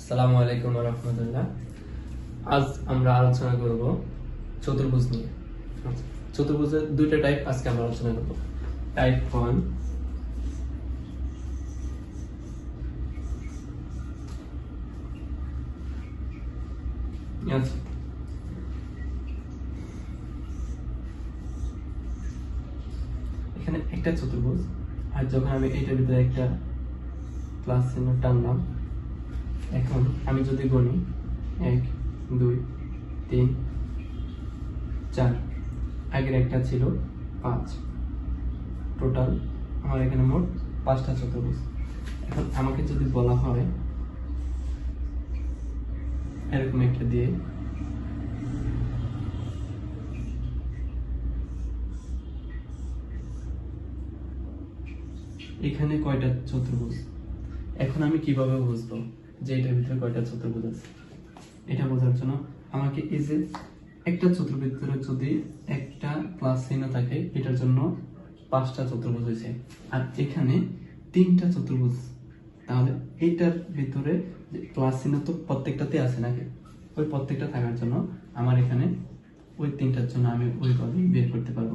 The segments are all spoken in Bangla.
আসসালামু আলাইকুম রহমতুল্লাহ। আজ আমরা আলোচনা করব চতুর্ভুজ নিয়ে। চতুর্ভুজের দুইটা টাইপ আজকে আমরা আলোচনা করব। টাইপ ওয়ান এখানে একটা চতুর্ভুজ, আর যখন আমি এইটার ভিতরে একটা প্লাস চিহ্ন টানলাম এখন আমি যদি গণি, এক, দুই, তিন, চার, আগের একটা ছিল পাঁচ। টোটাল আমার এখানে মোট পাঁচটা চতুর্ভুজ। এখন আমাকে যদি বলা হয়, এরকম একটা দিয়ে। এখানে কয়টা চতুর্ভুজ? এখন আমি কীভাবে বুঝব? যে এটার ভিতরে কয়টা চতুর্ভুজ আছে? এটা বোঝার জন্য আমাকে এই যে একটা চতুর্ভুজের ভিতরে যদি একটা প্লাস চিহ্ন থাকে, এটার জন্য পাঁচটা চতুর্ভুজ হয়েছে। আর এখানে তিনটা চতুর্ভুজ তাহলে এইটার ভিতরে প্লাস চিহ্ন তো প্রত্যেকটাতে আছে নাকি? ওই প্রত্যেকটা থাকার জন্য আমার এখানে ওই তিনটার জন্য আমি ওইভাবে বের করতে পারব।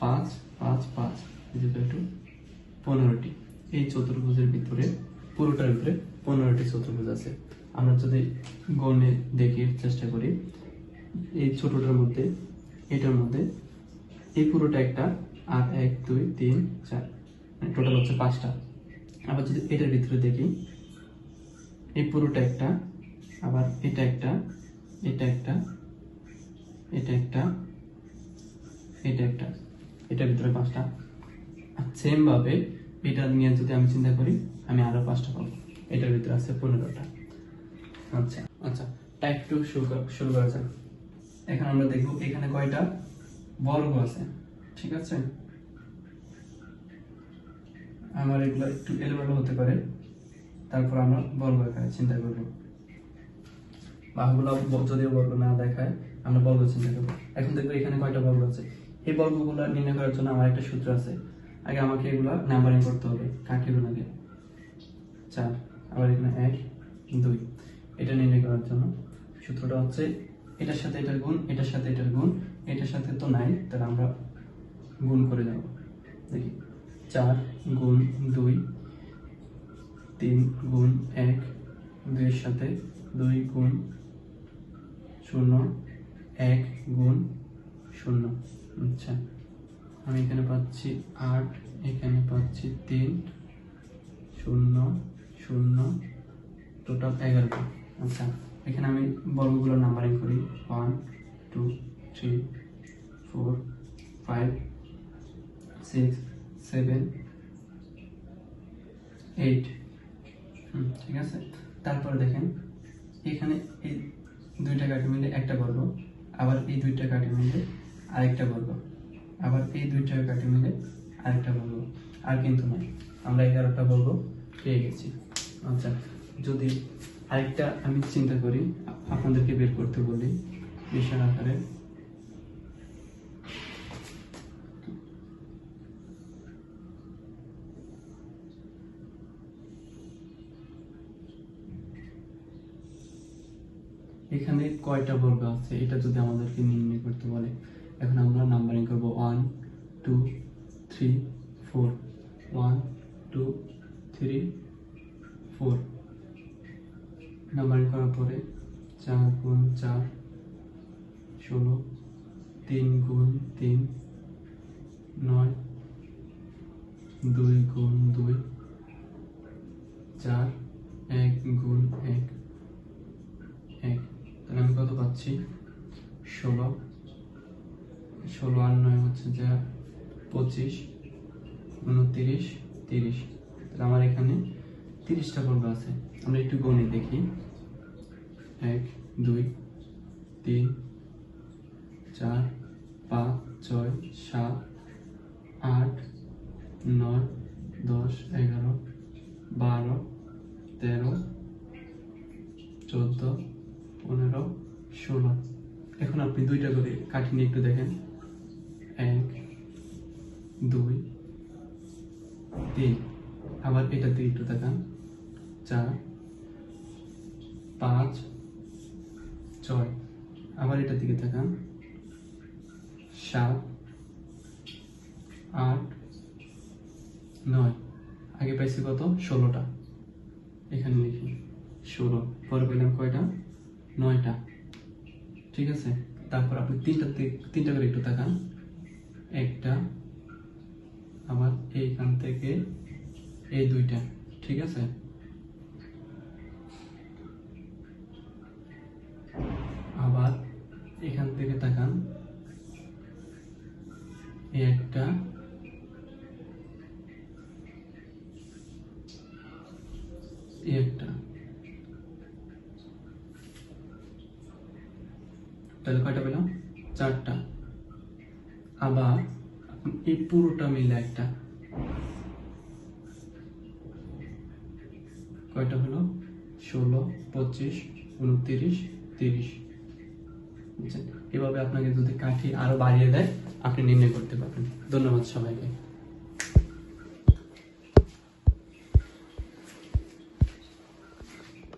পাঁচ পাঁচ পাঁচ টু পনেরোটি। এই চতুর্ভুজের ভিতরে পুরোটার ভিতরে পনেরোটি চতুর্ভুজ আছে। আমরা যদি গণে দেখি, চেষ্টা করি, এই ছোটটার মধ্যে, এটার মধ্যে, এই পুরোটা একটা, আর এক, দুই, তিন, চার টোটাল হচ্ছে পাঁচটা। আবার যদি এটার ভিতরে দেখি, এই পুরোটা একটা, আবার এটা একটা এটা একটা এটা একটা এটা একটা, এটার ভিতরে পাঁচটা। সেম ভাবে এটা নিয়ে যদি আমি চিন্তা করি, আমি আরও পাঁচটা পাবো। এটার ভিতরে আছে পনেরোটা। আচ্ছা আচ্ছা টাইপ টু শুরু করা- যাক। এখন আমরা দেখব এখানে কয়টা বর্গ আছে, ঠিক আছে? আমার এগুলো একটু এলোমেলো হতে পারে। তারপর আমরা বর্গ আকারে চিন্তা করব। বাহুগুলো যদিও বর্গ না দেখায়, আমরা বর্গ চিন্তা করব। এখন দেখব এখানে কয়টা বর্গ আছে। এই বর্গগুলো নির্ণয় করার জন্য আমার একটা সূত্র আছে। আগে আমাকে এগুলো নাম্বারিং করতে হবে কাকে গুণাকে চার। আবার এখানে এক দুই। এটা নির্ণয় করার জন্য। সূত্রটা হচ্ছে এটার সাথে এটার গুণ, এটার সাথে এটার গুণ, এটার সাথে তো নাই, তাহলে আমরা গুণ করে যাব দেখি। চার গুণ দুই, তিন গুণ এক, দুইয়ের সাথে দুই গুণ শূন্য, এক গুণ শূন্য। আচ্ছা আমি এখানে পাচ্ছি আট, এখানে পাচ্ছি তিন শূন্য শূন্য টোটাল এগারোটা আচ্ছা এখানে আমি বর্গগুলো নাম্বারিং করি। One, two, three, four, five, six, seven, eight. হুম, ঠিক আছে? তারপর দেখেন, এখানে এই দুইটা কাঠি মিলে একটা বর্গ, আবার এই দুইটা কাঠি মিলে আরেকটা বর্গ, আবার এই দুইটা কাঠি মিলে আরেকটা বর্গ। আর কিন্তু নয়, আমরা এগারোটা বর্গ পেয়ে গেছি। আচ্ছা যদি আরেকটা আমি চিন্তা করি, আপনাদেরকে বের করতে বলি, বিশাল আকারে এখানে কয়টা বর্গ আছে, এটা যদি আমাদেরকে নির্ণয় করতে বলে। এখন আমরা নাম্বারিং করব one two three four one two three four numbering করার পরে চার গুণ চার ষোলো, তিন গুণ তিন, নয়, দুই গুণ দুই, চার, এক গুণ এক এক। তাহলে আমি কত পাচ্ছি? ষোলো। ষোলো আর নয় হচ্ছে যা? পঁচিশ, উনতিরিশ, তিরিশ। তাহলে আমার এখানে তিরিশটা বর্গ আছে। আমরা একটু গণিত দেখি। এক, দুই, তিন, চার, পাঁচ, ছয়, সাত, আট, নয়, দশ, এগারো, বারো, তেরো, চোদ্দ, পনেরো, ষোলো। এখন আপনি দুইটা করে কাঠি নিয়ে একটু দেখেন। এক, দুই, তিন। আবার এটা দিয়ে একটু দেখান চার, পাঁচ, ছয়। আবার এটার দিকে তাকান। সাত, আট, নয়। আগে পাইছি কত? ষোলোটা। এখানে লিখি। ষোলো। পরে পেলাম কয়টা? নয়টা। ঠিক আছে? তারপর আপনি তিনটা তিনটা করে একটু তাকান। একটা, আবার এইখান থেকে এই দুইটা। ঠিক আছে আবার এখান থেকে তাকান এই একটা এই একটা। তাহলে কয়টা পেলাম? চারটা। আবার এই পুরোটা মিলে একটা। কয়টা হলো? ষোলো, পঁচিশ, উনত্রিশ, তিরিশ। এভাবে আপনাকে যদি কাঠি আরও বাড়িয়ে দেয়, আপনি নির্ণয় করতে পারবেন। ধন্যবাদ সবাইকে।